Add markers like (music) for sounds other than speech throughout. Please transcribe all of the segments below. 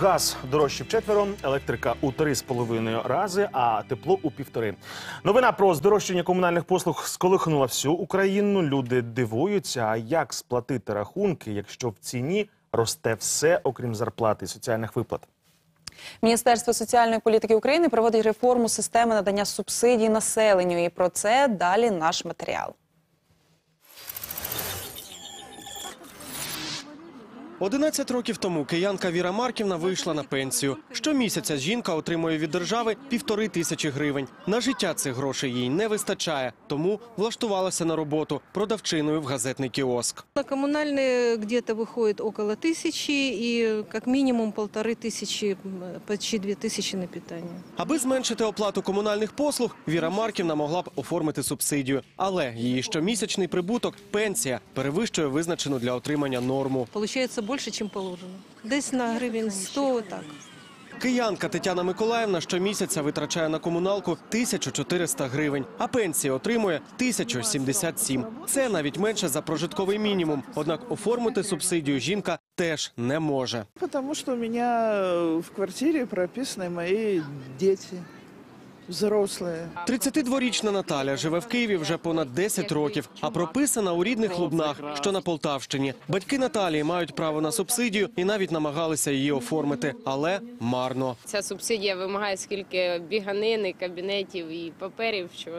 Газ дорожче вчетверо, електрика у три з половиною рази, а тепло у півтори. Новина про здорожчання комунальних послуг сколихнула всю Україну. Люди дивуються, а як сплатити рахунки, якщо в ціні росте все, окрім зарплати і соціальних виплат. Міністерство соціальної політики України проводить реформу системи надання субсидій населенню. І про це далі наш матеріал. 11 років тому киянка Віра Марківна вийшла на пенсію. Щомісяця жінка отримує від держави півтори тисячі гривень. На життя цих грошей їй не вистачає, тому влаштувалася на роботу продавчиною в газетний кіоск. На коммунальные где-то выходит около тысячи и как минимум полторы тысячи, м, почти две тысячи на питание. Аби зменшити оплату комунальних послуг, Віра Марківна могла б оформити субсидію. Але її щомісячний прибуток пенсія перевищує визначену для отримання норму. Получается больше, чем положено. Десь на гривен 100 так. Киянка Тетяна Миколаївна щомісяця витрачає на комуналку 1400 гривень, а пенсія отримує 1077. Це навіть менше за прожитковий мінімум. Однак оформити субсидію жінка теж не може. Потому что у меня в квартире прописаны мои дети, взрослые. 32-річна Наталя живе в Києві вже понад 10 років, а прописана у рідних Лубнах, що на Полтавщині. Батьки Наталії мають право на субсидію і навіть намагалися її оформити, але марно. Ця субсидія вимагає скільки біганини, кабінетів і паперів, що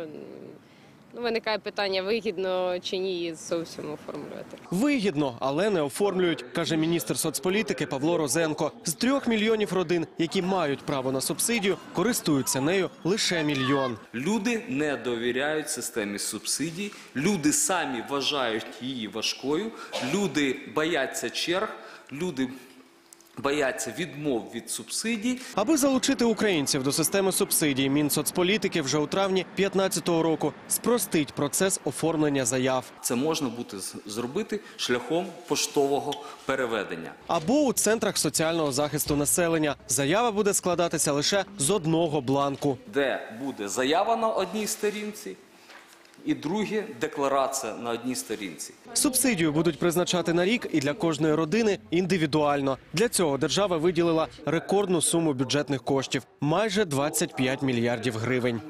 ну, виникає питання, вигідно чи ні її зовсім оформлювати. Вигідно, але не оформлюють, каже міністр соцполітики Павло Розенко. З трьох мільйонів родин, які мають право на субсидію, користуються нею лише мільйон. Люди не довіряють системі субсидій, люди самі вважають її важкою, люди бояться черг, люди бояться відмов від субсидій. Аби залучити українців до системи субсидій, Мінсоцполітики вже у травні 2015 року спростить процес оформлення заяв. Це можна буде зробити шляхом поштового переведення. Або у центрах соціального захисту населення заява буде складатися лише з одного бланку. де буде заява на одній сторінці, і друге декларація на одній сторінці. Субсидію будуть призначати на рік і для кожної родини індивідуально. Для цього держава виділила рекордну суму бюджетних коштів майже 25 мільярдів гривень.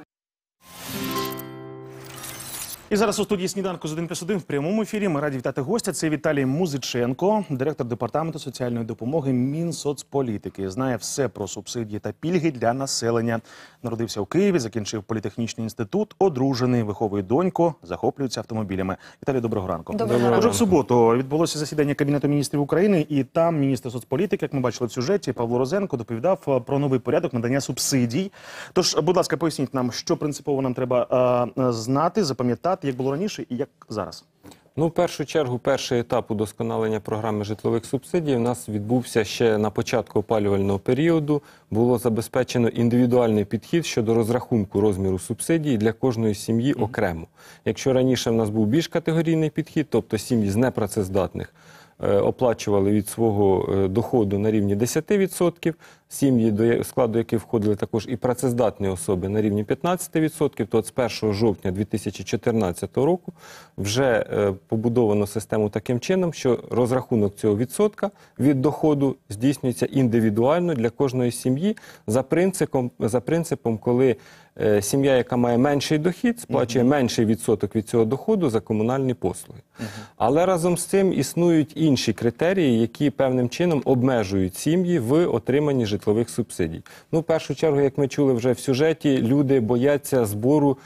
І зараз у студії сніданку з 1 плюс 1 в прямому ефірі. Ми раді вітати гостя. Це Віталій Музиченко, директор департаменту соціальної допомоги Мінсоцполітики. Знає все про субсидії та пільги для населення. Народився у Києві, закінчив політехнічний інститут, одружений, виховує доньку, захоплюється автомобілями. Віталій, доброго ранку. Доброго ранку. Отже, в суботу відбулося засідання Кабінету міністрів України, і там міністр соцполітики, як ми бачили в сюжеті, Павло Розенко доповідав е, про новий порядок надання субсидій. Тож, будь ласка, поясніть нам, що принципово нам треба е, знати, запам'ятати, як було раніше і як зараз. Ну, в першу чергу, перший етап удосконалення програми житлових субсидій у нас відбувся ще на початку опалювального періоду. Було забезпечено індивідуальний підхід щодо розрахунку розміру субсидій для кожної сім'ї окремо. Якщо раніше в нас був більш категорійний підхід, тобто сім'ї з непрацездатних оплачували від свого е, доходу на рівні 10%, сім'ї, до складу яких входили також і працездатні особи на рівні 15%, то з 1 жовтня 2014 року вже е, побудовано систему таким чином, що розрахунок цього відсотка від доходу здійснюється індивідуально для кожної сім'ї за принципом, за принципом коли е, сім'я, яка має менший дохід, сплачує менший відсоток від цього доходу за комунальні послуги. Але разом з цим існують інші критерії, які певним чином обмежують сім'ї в отриманні житлових субсидій. Ну, в першу чергу, як ми чули вже в сюжеті, люди бояться збору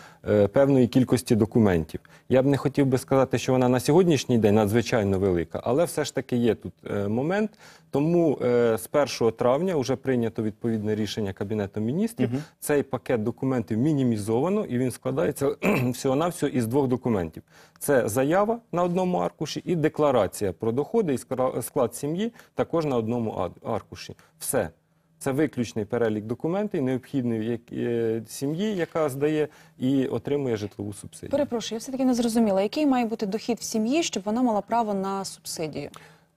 певної кількості документів. Я б не хотів би сказати, що вона на сьогоднішній день надзвичайно велика, але все ж таки є тут е, момент. Тому е, з 1 травня вже прийнято відповідне рішення Кабінету міністрів. Цей пакет документів мінімізовано і він складається (clears throat) всього-навсього із двох документів: це заява на одному аркуші і декларація про доходи і склад сім'ї також на одному аркуші. Все. Це виключний перелік документів, необхідний е, сім'ї, яка здає і отримує житлову субсидію. Перепрошую, я все таки не зрозуміла, який має бути дохід в сім'ї, щоб вона мала право на субсидію.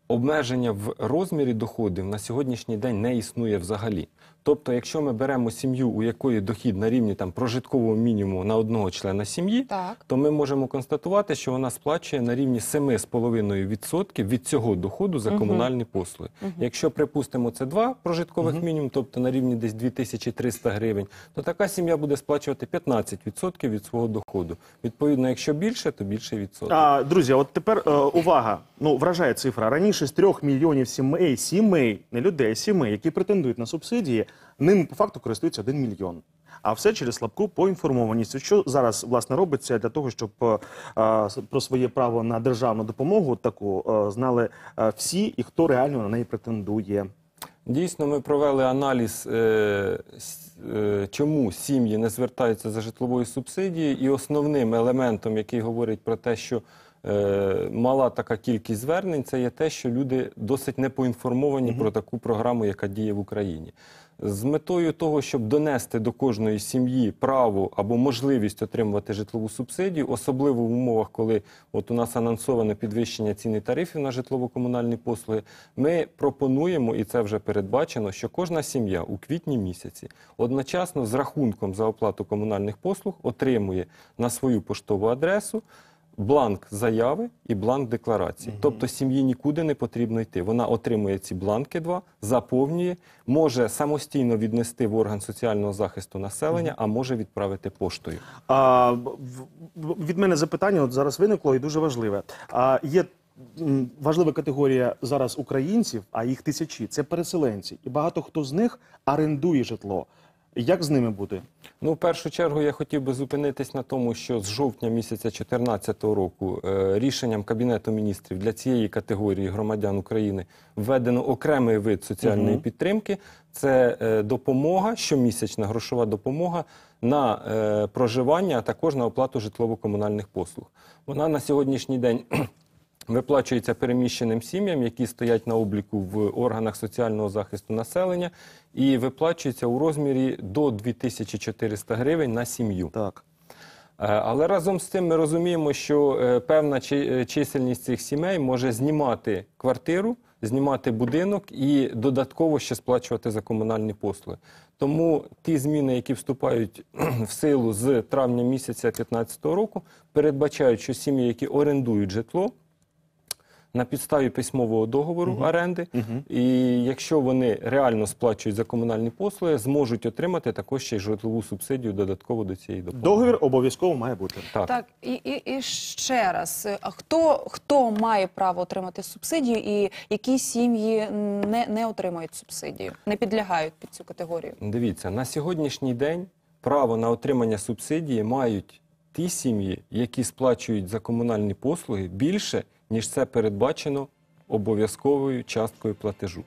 Обмеження в розмірі доходів на сьогоднішній день не існує взагалі. Тобто, якщо ми беремо сім'ю, у якої дохід на рівні там прожиткового мінімуму на одного члена сім'ї, Так. то ми можемо констатувати, що вона сплачує на рівні 7,5% від цього доходу за комунальні послуги. Якщо припустимо це два прожиткових мінімум, тобто на рівні десь 2300 гривень, то така сім'я буде сплачувати 15% від свого доходу. Відповідно, якщо більше, то більше відсоток. А, друзі, от тепер е, увага. Ну, вражає цифра. Раніше з трьох мільйонів сімей, сімей, не людей, сімей, які претендують на субсидії, ним по факту користується один мільйон. А все через слабку поінформованість. Що зараз власне робиться для того, щоб е, про своє право на державну допомогу таку е, знали е, всі і хто реально на неї претендує? Дійсно, ми провели аналіз, е, е, чому сім'ї не звертаються за житловою субсидією, і основним елементом, який говорить про те, що мала така кількість звернень, це є те, що люди досить не поінформовані про таку програму, яка діє в Україні. З метою того, щоб донести до кожної сім'ї право або можливість отримувати житлову субсидію, особливо в умовах, коли от у нас анонсоване підвищення ціни тарифів на житлово-комунальні послуги, ми пропонуємо, і це вже передбачено, що кожна сім'я у квітні місяці одночасно з рахунком за оплату комунальних послуг отримує на свою поштову адресу бланк заяви і бланк декларації. Тобто сім'ї нікуди не потрібно йти. Вона отримує ці бланки два, заповнює, може самостійно віднести в орган соціального захисту населення, а може відправити поштою. А, від мене запитання от зараз виникло і дуже важливе. А, є важлива категорія зараз українців, а їх тисячі це переселенці. І багато хто з них орендує житло. Як з ними бути? Ну, в першу чергу я хотів би зупинитись на тому, що з жовтня місяця 2014 року е, рішенням Кабінету міністрів для цієї категорії громадян України введено окремий вид соціальної підтримки. Це е, допомога, щомісячна грошова допомога на е, проживання, а також на оплату житлово-комунальних послуг. Вона на сьогоднішній день (clears throat) виплачується переміщеним сім'ям, які стоять на обліку в органах соціального захисту населення, і виплачується у розмірі до 2400 гривень на сім'ю. Так. Е, Але разом з тим ми розуміємо, що е, певна е, чисельність цих сімей може знімати квартиру, знімати будинок і додатково ще сплачувати за комунальні послуги. Тому ті зміни, які вступають (clears throat) в силу з травня місяця 2015 року, передбачають, що сім'ї, які орендують житло, на підставі письмового договору оренди, і якщо вони реально сплачують за комунальні послуги, зможуть отримати також ще й житлову субсидію додатково до цієї допомоги. Договір обов'язково має бути. Так. Так, і, і, і ще раз, е, а хто, хто має право отримати субсидію і які сім'ї не, не отримують субсидію, не підлягають під цю категорію? Дивіться, на сьогоднішній день право на отримання субсидії мають ті сім'ї, які сплачують за комунальні послуги більше, ніж це передбачено обов'язковою часткою платежу.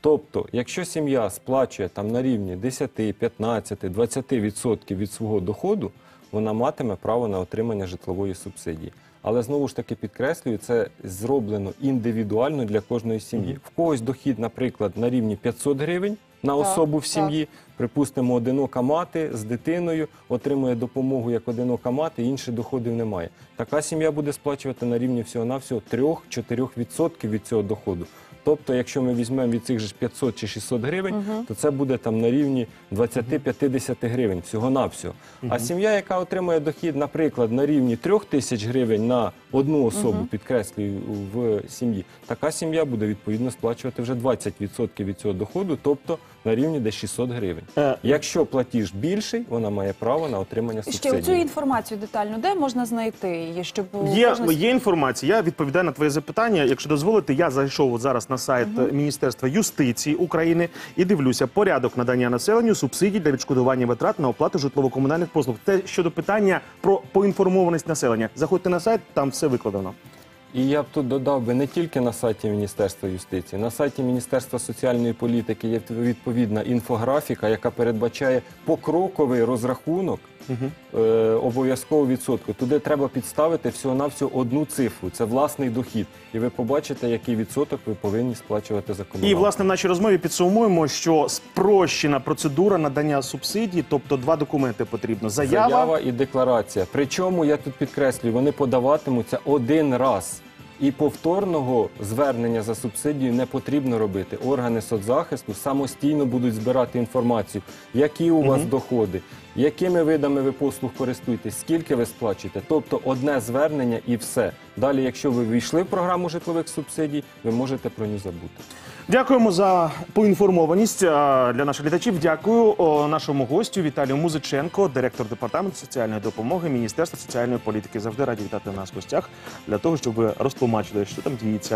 Тобто, якщо сім'я сплачує там на рівні 10, 15, 20% від свого доходу, вона матиме право на отримання житлової субсидії. Але знову ж таки підкреслюю, це зроблено індивідуально для кожної сім'ї. В когось дохід, наприклад, на рівні 500 гривень на Так, особу в сім'ї. Припустимо, одинока мати з дитиною отримує допомогу як одинока мати, інших доходів немає. Така сім'я буде сплачувати на рівні всього-навсього 3-4% від цього доходу. Тобто, якщо ми візьмемо від цих же ж 500 чи 600 гривень, то це буде там на рівні 20-50 гривень всього-навсього. А сім'я, яка отримує дохід, наприклад, на рівні 3 тисяч гривень на одну особу, підкреслюю, в сім'ї, така сім'я буде відповідно сплачувати вже 20% від цього доходу, тобто на рівні десь 600 гривень. Е, Якщо платіж більший, вона має право на отримання Ще субсидії. цю інформацію детально, де можна знайти її, щоб Є, кожна є інформація. Я відповідаю на твоє запитання. Якщо дозволите, я зайшов от зараз на сайт е, Міністерства юстиції України і дивлюся порядок надання населенню субсидій для відшкодування витрат на оплату житлово-комунальних послуг. Це щодо питання про поінформованість населення. Заходьте на сайт, там все викладено. І я б тут додав би не тільки на сайті Міністерства юстиції, на сайті Міністерства соціальної політики є відповідна інфографіка, яка передбачає покроковий розрахунок е, обов'язкового відсотку. Туди треба підставити всього-навсього одну цифру це власний дохід. І ви побачите, який відсоток ви повинні сплачувати за комуналку. І власне в нашій розмові підсумуємо, що спрощена процедура надання субсидій, тобто два документи потрібно: заява, Заява і декларація. Причому я тут підкреслюю, вони подаватимуться один раз. І повторного звернення за субсидію не потрібно робити. Органи соцзахисту самостійно будуть збирати інформацію, які у вас доходи, якими видами ви послуг користуєтесь, скільки ви сплачуєте. Тобто одне звернення і все. Далі, якщо ви ввійшли в програму житлових субсидій, ви можете про нього забути. Дякуємо за поінформованість для наших глядачів. Дякую нашому гостю Віталію Музиченко, директор департаменту соціальної допомоги Міністерства соціальної політики. Завжди раді вітати нас в гостях для того, щоб ви розтлумачили, що там діється